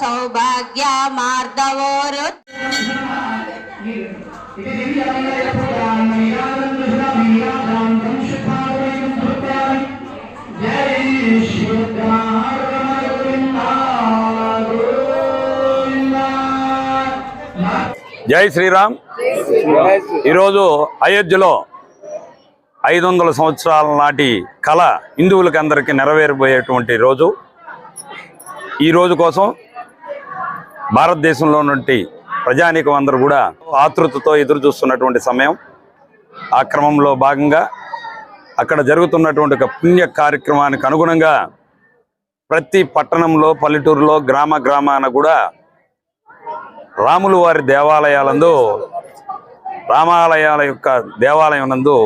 సౌభాగ్య మార్దవోరు. జై శ్రీరామ్. ఈరోజు అయోధ్యలో ఐదు వందల సంవత్సరాల నాటి కళ హిందువులకి అందరికీ నెరవేరబోయేటువంటి రోజు. ఈ రోజు కోసం భారతదేశంలో నుండి ప్రజానీకం అందరూ కూడా ఆతృతతో ఎదురు చూస్తున్నటువంటి సమయం. ఆ క్రమంలో భాగంగా అక్కడ జరుగుతున్నటువంటి ఒక పుణ్య కార్యక్రమానికి అనుగుణంగా ప్రతి పట్టణంలో పల్లెటూరులో గ్రామ గ్రామాన కూడా రాములు వారి దేవాలయాలందు రామాలయాల యొక్క దేవాలయం నందు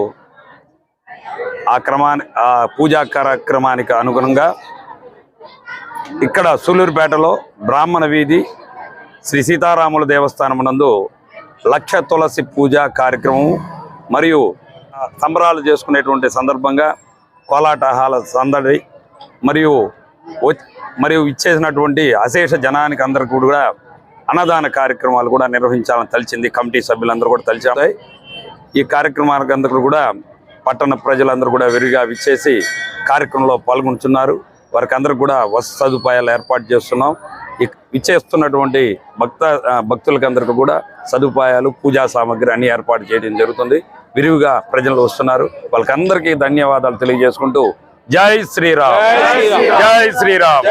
ఆ క్రమాని ఆ పూజా కార్యక్రమానికి అనుగుణంగా ఇక్కడ సూలూరుపేటలో బ్రాహ్మణ వీధి శ్రీ సీతారాముల దేవస్థానం నందు లక్ష తులసి పూజ కార్యక్రమం మరియు సంబరాలు చేసుకునేటువంటి సందర్భంగా కోలాటహాల సందడి మరియు మరియు ఇచ్చేసినటువంటి అశేష జనానికి అందరికీ కూడా అన్నదాన కార్యక్రమాలు కూడా నిర్వహించాలని తలిచింది. కమిటీ సభ్యులందరూ కూడా తలిచారు ఈ కార్యక్రమానికి అందరూ కూడా పట్టణ ప్రజలందరూ కూడా విరిగా విచ్చేసి కార్యక్రమంలో పాల్గొంటున్నారు. వారికి అందరికి కూడా వసతి సదుపాయాలు ఏర్పాటు చేస్తున్నాం. ఈ విచ్చేస్తున్నటువంటి భక్త ఆ, భక్తులకి అందరికీ కూడా సదుపాయాలు పూజా సామాగ్రి అన్ని ఏర్పాటు చేయడం జరుగుతుంది. విరివిగా ప్రజలు వస్తున్నారు. వాళ్ళకందరికీ ధన్యవాదాలు తెలియజేసుకుంటూ జై శ్రీరామ్. జై శ్రీరామ్.